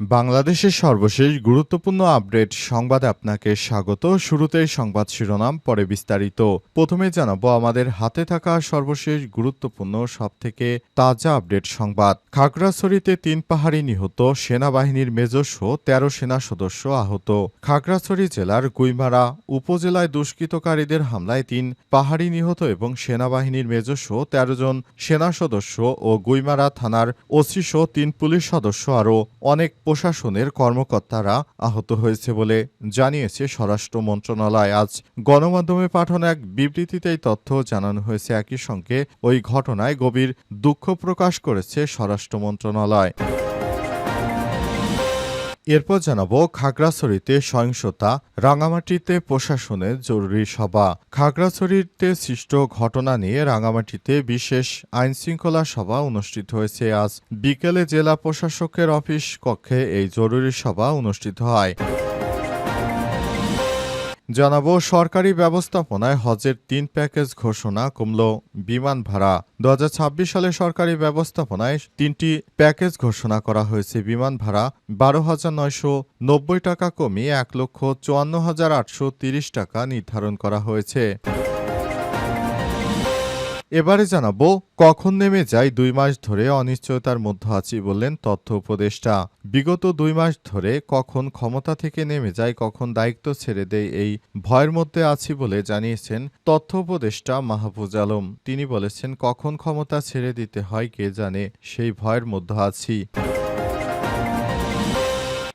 বাংলাদেশের সর্বশেষ গুরুত্বপূর্ণ আপডেট সংবাদে আপনাকে স্বাগত। শুরুতেই সংবাদ শিরোনাম, পরে বিস্তারিত। প্রথমে জানাব আমাদের হাতে থাকা সর্বশেষ গুরুত্বপূর্ণ, সবথেকে তাজা আপডেট সংবাদ। খাগড়াছড়িতে তিন পাহাড়ি নিহত সেনাবাহিনীর মেজস্ব তেরো সেনা সদস্য আহত। খাগড়াছড়ি জেলার গুইমারা উপজেলায় দুষ্কৃতকারীদের হামলায় তিন পাহাড়ি নিহত এবং সেনাবাহিনীর মেজস্ব তেরো জন সেনা সদস্য ও গুইমারা থানার ওসি সহ তিন পুলিশ সদস্য আরও অনেক প্রশাসনের কর্মকর্তারা আহত হয়েছে বলে জানিয়েছে স্বরাষ্ট্র মন্ত্রণালয়। আজ গণমাধ্যমে পাঠানো এক বিবৃতিতে এই তথ্য জানানো হয়েছে। একই সঙ্গে ওই ঘটনায় গভীর দুঃখ প্রকাশ করেছে স্বরাষ্ট্র মন্ত্রণালয়। এরপর জানাব খাগড়াছড়িতে সহিংসতা, রাঙামাটিতে প্রশাসনের জরুরি সভা। খাগড়াছড়িতে সৃষ্ট ঘটনা নিয়ে রাঙামাটিতে বিশেষ আইন শৃঙ্খলা সভা অনুষ্ঠিত হয়েছে আজ। বিকেলে জেলা প্রশাসকের অফিস কক্ষে এই জরুরি সভা অনুষ্ঠিত হয়। জানাব, সরকারি ব্যবস্থাপনায় হজের তিন প্যাকেজ ঘোষণা কমল বিমান ভাড়া। দু হাজার ছাব্বিশ সালে সরকারি ব্যবস্থাপনায় তিনটি প্যাকেজ ঘোষণা করা হয়েছে। বিমান ভাড়া বারো হাজার নয়শো নব্বই টাকা কমিয়ে এক লক্ষ চুয়ান্ন হাজার আটশো তিরিশ টাকা নির্ধারণ করা হয়েছে। এবারে জানাব, কখন নেমে যায় দুই মাস ধরে অনিশ্চয়তার মধ্যে আছি বললেন তথ্য উপদেষ্টা। বিগত দুই মাস ধরে কখন ক্ষমতা থেকে নেমে যায়, কখন দায়িত্ব ছেড়ে দেয়, এই ভয়ের মধ্যে আছি বলে জানিয়েছেন তথ্য উপদেষ্টা মাহফুজ আলম। তিনি বলেছেন, কখন ক্ষমতা ছেড়ে দিতে হয়, কে জানে, সেই ভয়ের মধ্যে আছি।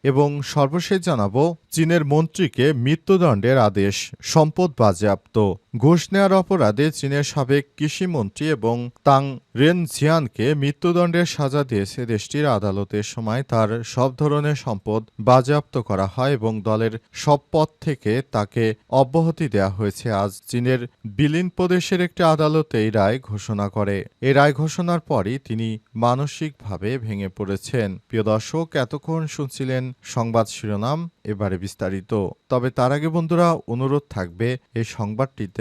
এবং সর্বশেষ জানাব, চীনের মন্ত্রীকে মৃত্যুদণ্ডের আদেশ, সম্পদ বাজেয়াপ্ত। ঘুষ নেওয়ার অপরাধে চীনের সাবেক কৃষিমন্ত্রী এবং তাং রেন জিয়ানকে মৃত্যুদণ্ডের সাজা দিয়েছে দেশটির আদালতের সময়। তার সব ধরনের সম্পদ বাজেয়াপ্ত করা হয় এবং দলের সব পদ থেকে তাকে অব্যাহতি দেওয়া হয়েছে। আজ চীনের বিলিন প্রদেশের একটি আদালত এই রায় ঘোষণা করে। এই রায় ঘোষণার পরই তিনি মানসিকভাবে ভেঙে পড়েছেন। প্রিয় দর্শক, এতক্ষণ শুনছিলেন সংবাদ শিরোনাম, এবারে বিস্তারিত। তবে তার আগে বন্ধুরা, অনুরোধ থাকবে, এই সংবাদটিতে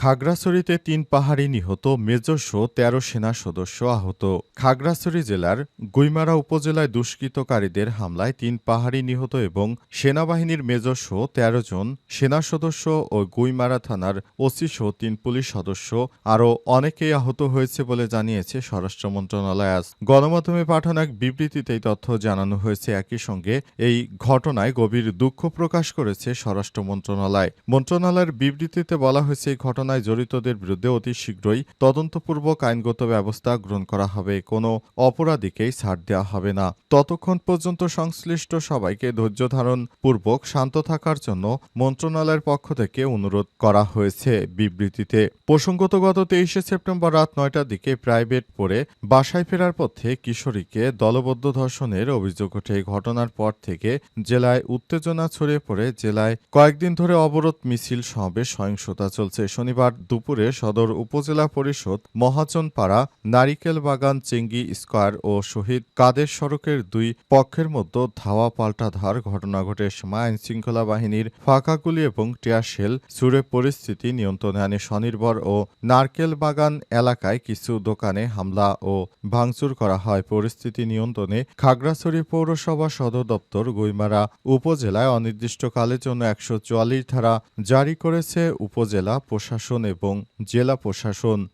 খাগড়াছড়িতে তিন পাহাড়ি নিহত মেজস্ব তেরো সেনা সদস্য আহত। খাগড়াছড়ি জেলার গুইমারা উপজেলায় দুষ্কৃতকারীদের হামলায় তিন পাহাড়ি নিহত এবং সেনাবাহিনীর মেজস্ব তেরো জন সেনা সদস্য ও গুইমারা থানার ওসি সহ তিন পুলিশ সদস্য, আরও অনেকেই আহত হয়েছে বলে জানিয়েছে স্বরাষ্ট্র মন্ত্রণালয়। আজ গণমাধ্যমে পাঠানো এক বিবৃতিতে এই তথ্য জানানো হয়েছে একই সঙ্গে এই ঘটনায় গভীর দুঃখ প্রকাশ করেছে স্বরাষ্ট্র মন্ত্রণালয়। মন্ত্রণালয়ের বিবৃতিতে বলা হয়েছে এই ঘটনায় জড়িতদের বিরুদ্ধে অতি শীঘ্রই তদন্তপূর্বক আইনগত ব্যবস্থা গ্রহণ করা হবে। কোনো অপরাধীকেই ছাড় দেওয়া হবে না। ততক্ষণ পর্যন্ত সংশ্লিষ্ট সবাইকে ধৈর্য ধারণ পূর্বক শান্ত থাকার জন্য মন্ত্রণালয়ের পক্ষ থেকে অনুরোধ করা হয়েছে বিবৃতিতে। প্রসঙ্গত গত তেইশে সেপ্টেম্বর রাত নয়টার দিকে প্রাইভেট পড়ে বাসায় ফেরার পথে কিশোরীকে দলবদ্ধ ধর্ষণের অভিযোগ ওঠে। ঘটনার পর থেকে জেলায় উত্তেজনা ছড়িয়ে পড়ে। জেলায় কয়েকদিন ধরে অবরোধ মিছিল সমাবেশ সহিংসতা চলছে। শনিবার দুপুরে সদর উপজেলা পরিষদ মহাজনপাড়া নারিকেল বাগান চেঙ্গি স্কোয়ার ও শহীদ কাদের সড়কের দুই পক্ষের মধ্যে ধাওয়া পাল্টা ধার ঘটনা ঘটে সময় আইনশৃঙ্খলা বাহিনীর ফাঁকাগুলি এবং টিয়ারশেল সুরে পরিস্থিতি নিয়ন্ত্রণে আনে স্বনির্ভর ও নারকেল বাগান এলাকায় কিছু দোকানে হামলা ও ভাঙচুর করা হয়। পরিস্থিতি নিয়ন্ত্রণে খাগড়াছড়ি পৌরসভা সদর দপ্তর গুইমারা উপজেলায় অনির্দিষ্টকালের জন্য একশো চুয়াল্লিশ ধারা জারি করেছে। উপজেলা প্রশাসন এবং জেলা প্রশাসন।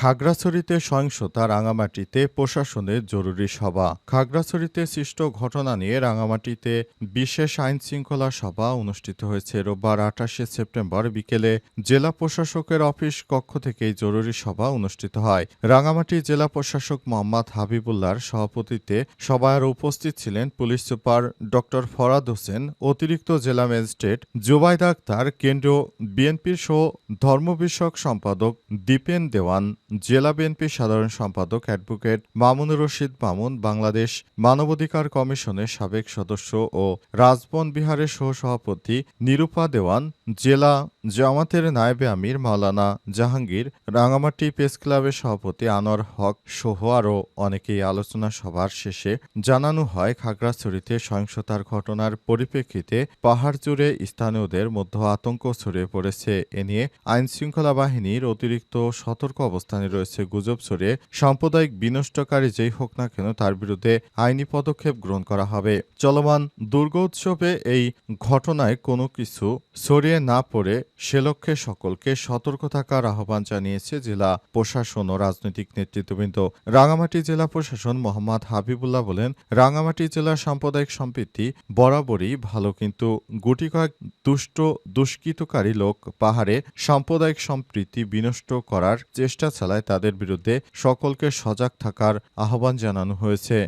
খাগড়াছড়িতে সহিংসতা রাঙামাটিতে প্রশাসনের জরুরি সভা। খাগড়াছড়িতে সৃষ্ট ঘটনা নিয়ে রাঙামাটিতে বিশেষ আইন শৃঙ্খলা সভা অনুষ্ঠিত হয়েছে। রোববার আঠাশে সেপ্টেম্বর বিকেলে জেলা প্রশাসকের অফিস কক্ষ থেকে এই জরুরি সভা অনুষ্ঠিত হয়। রাঙামাটি জেলা প্রশাসক মোহাম্মদ হাবিবুল্লার সভাপতিত্বে সভায় উপস্থিত ছিলেন police super doctor Farad Hossain, অতিরিক্ত জেলা ম্যাজিস্ট্রেট জুবাইদ আক্তার, কেন্দ্রীয় বিএনপির সহ ধর্ম বিষয়ক সম্পাদক দীপেন দেওয়ান জেলা বিএনপির সাধারণ সম্পাদক অ্যাডভোকেট মামুন রশিদ মামুন বাংলাদেশ মানবাধিকার কমিশনের সাবেক সদস্য ও রাজবন বিহারের সহসভাপতি নিরূপা দেওয়ান জেলা জামাতের নায়েবে আমির মাওলানা জাহাঙ্গীর, রাঙামাটি প্রেস ক্লাবের সভাপতি আনোয়ার হক সহ আরও অনেকেই আলোচনা সভার শেষে জানানো হয়, খাগড়াছড়িতে সহিংসতার ঘটনার পরিপ্রেক্ষিতে পাহাড় জুড়ে স্থানীয়দের মধ্যে আতঙ্ক ছড়িয়ে পড়েছে। এ নিয়ে আইনশৃঙ্খলা বাহিনীর অতিরিক্ত সতর্ক অবস্থানে রয়েছে গুজব ছড়িয়ে। সাম্প্রদায়িক বিনষ্টকারী যেই হোক না কেন তার বিরুদ্ধে আইনি পদক্ষেপ গ্রহণ করা হবে। চলমান দুর্গোৎসবে এই ঘটনায় কোনো কিছু ছড়িয়ে না পড়ে সে লক্ষ্যে সকলকে সতর্ক থাকার আহ্বান জানিয়েছে জেলা প্রশাসন ও রাজনৈতিক নেতৃত্ববৃন্দ। রাঙামাটি জেলা প্রশাসন মোহাম্মদ হাবিবুল্লাহ বলেন, রাঙামাটি জেলার সাম্প্রদায়িক সম্প্রীতি বরাবরই ভালো, কিন্তু গুটি কয়েক দুষ্ট, দুষ্কৃতকারী লোক পাহাড়ে সাম্প্রদায়িক সম্প্রীতি বিনষ্ট করার চেষ্টা চালায়, তাদের বিরুদ্ধে সকলকে সজাগ থাকার আহ্বান জানানো হয়েছে।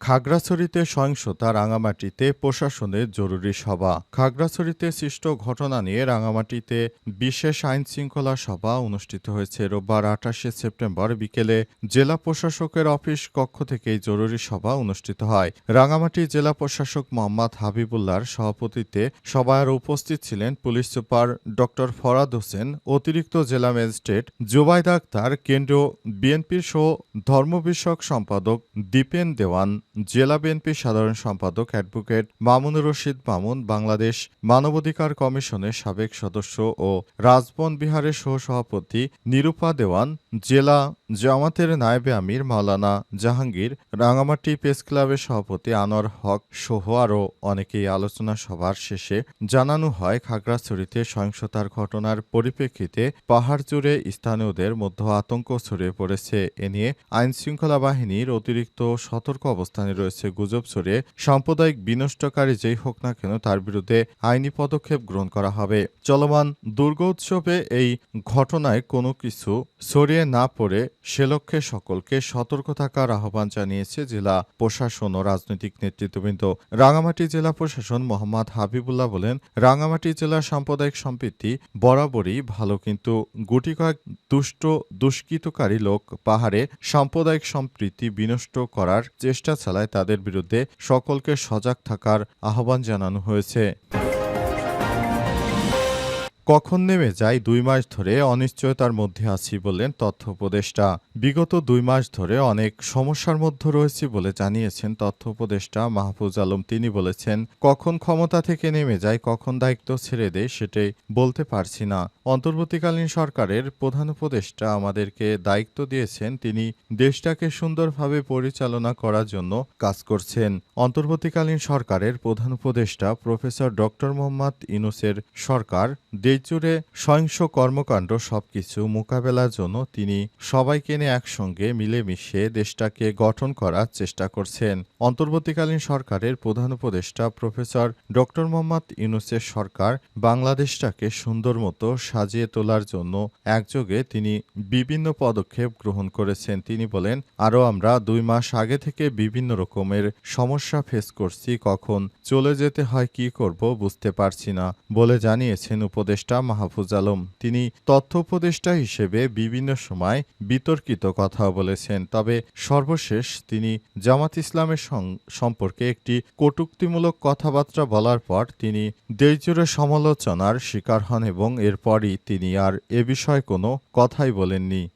খাগড়াছড়িতে সহিংসতা রাঙামাটিতে প্রশাসনের জরুরি সভা। খাগড়াছড়িতে সৃষ্ট ঘটনা নিয়ে রাঙামাটিতে বিশেষ আইন শৃঙ্খলা সভা অনুষ্ঠিত হয়েছে। রোববার আঠাশে সেপ্টেম্বর বিকেলে জেলা প্রশাসকের অফিস কক্ষ থেকে জরুরি সভা অনুষ্ঠিত হয়। রাঙামাটি জেলা প্রশাসক মোহাম্মদ হাবিবুল্লাহর সভাপতিত্বে সভায় উপস্থিত ছিলেন police super doctor Farad Hossain, অতিরিক্ত জেলা ম্যাজিস্ট্রেট জুবাইদ আক্তার কেন্দ্রীয় বিএনপির সহ ধর্ম বিষয়ক সম্পাদক দীপেন দেওয়ান জেলা বিএনপির সাধারণ সম্পাদক অ্যাডভোকেট মামুনুর রশিদ মামুন বাংলাদেশ মানবাধিকার কমিশনের সাবেক সদস্য ও রাজবন বিহারের সহসভাপতি নিরূপা দেওয়ান, জেলা জামাতের নায়েবে আমির মাওলানা জাহাঙ্গীর, রাঙামাটি প্রেস ক্লাবের সভাপতি আনোয়ার হক সহ আরও অনেকেই আলোচনা সভার শেষে জানানো হয়, খাগড়াছড়িতে সহিংসতার ঘটনার পরিপ্রেক্ষিতে পাহাড় জুড়ে স্থানীয়দের মধ্যে আতঙ্ক ছড়িয়ে পড়েছে। এ নিয়ে আইনশৃঙ্খলা বাহিনীর অতিরিক্ত সতর্ক অবস্থানে রয়েছে গুজব ছড়িয়ে সাম্প্রদায়িক বিনষ্টকারী যেই হোক না কেন তার বিরুদ্ধে আইনি পদক্ষেপ গ্রহণ করা হবে। চলমান দুর্গোৎসবে এই ঘটনায় কোনো কিছু ছড়িয়ে না পড়ে সে লক্ষ্যে সকলকে সতর্ক থাকার আহ্বান জানিয়েছে জেলা প্রশাসন ও রাজনৈতিক নেতৃত্ববৃন্দ। রাঙামাটি জেলা প্রশাসন মোহাম্মদ হাবিবুল্লাহ বলেন, রাঙামাটি জেলার সাম্প্রদায়িক সম্প্রীতি বরাবরই ভালো, কিন্তু গুটি কয়েক দুষ্ট দুষ্কৃতকারী লোক পাহাড়ে সাম্প্রদায়িক সম্প্রীতি বিনষ্ট করার চেষ্টা চালায় তাদের বিরুদ্ধে সকলকে সজাগ থাকার আহ্বান জানানো হয়েছে। কখন নেমে যায় দুই মাস ধরে অনিশ্চয়তার মধ্যে আছি বললেন তথ্য উপদেষ্টা। বিগত দুই মাস ধরে অনেক সমস্যার মধ্যে রয়েছি বলে জানিয়েছেন তথ্য উপদেষ্টা মাহফুজ আলম। তিনি বলেছেন, কখন ক্ষমতা থেকে নেমে যায়, কখন দায়িত্ব ছেড়ে দেয় সেটাই বলতে পারছি না। অন্তর্বর্তীকালীন সরকারের প্রধান উপদেষ্টা আমাদেরকে দায়িত্ব দিয়েছেন, তিনি দেশটাকে সুন্দরভাবে পরিচালনা করার জন্য কাজ করছেন। অন্তর্বর্তীকালীন সরকারের প্রধান উপদেষ্টা প্রফেসর ডক্টর মোহাম্মদ ইনুসের সরকার দেশজুড়ে সহিংস কর্মকাণ্ড সবকিছু মোকাবেলার জন্য তিনি সবাইকে নিয়ে একসঙ্গে মিলেমিশে দেশটাকে গঠন করার চেষ্টা করছেন। অন্তর্বর্তীকালীন সরকারের প্রধান উপদেষ্টা প্রফেসর ডক্টর মোহাম্মদ ইউনুসের সরকার বাংলাদেশটাকে সুন্দর মতো সাজিয়ে তোলার জন্য একযোগে তিনি বিভিন্ন পদক্ষেপ গ্রহণ করেছেন। তিনি বলেন আরও আমরা দুই মাস আগে থেকে বিভিন্ন রকমের সমস্যা ফেস করছি, কখন চলে যেতে হয়, কি করব বুঝতে পারছি না। বলে জানিয়েছেন উপদেষ্টা। মাহফুজ আলম। তিনি তথ্য উপদেষ্টা হিসেবে বিভিন্ন সময় বিতর্কিত কথা বলেছেন। তবে সর্বশেষ তিনি জামাত ইসলামের সম্পর্কে একটি কটুক্তিমূলক কথাবার্তা বলার পর তিনি দেশজুড়ে সমালোচনার শিকার হন এবং এরপরই তিনি আর এ বিষয়ে কোনো কথাই বলেননি।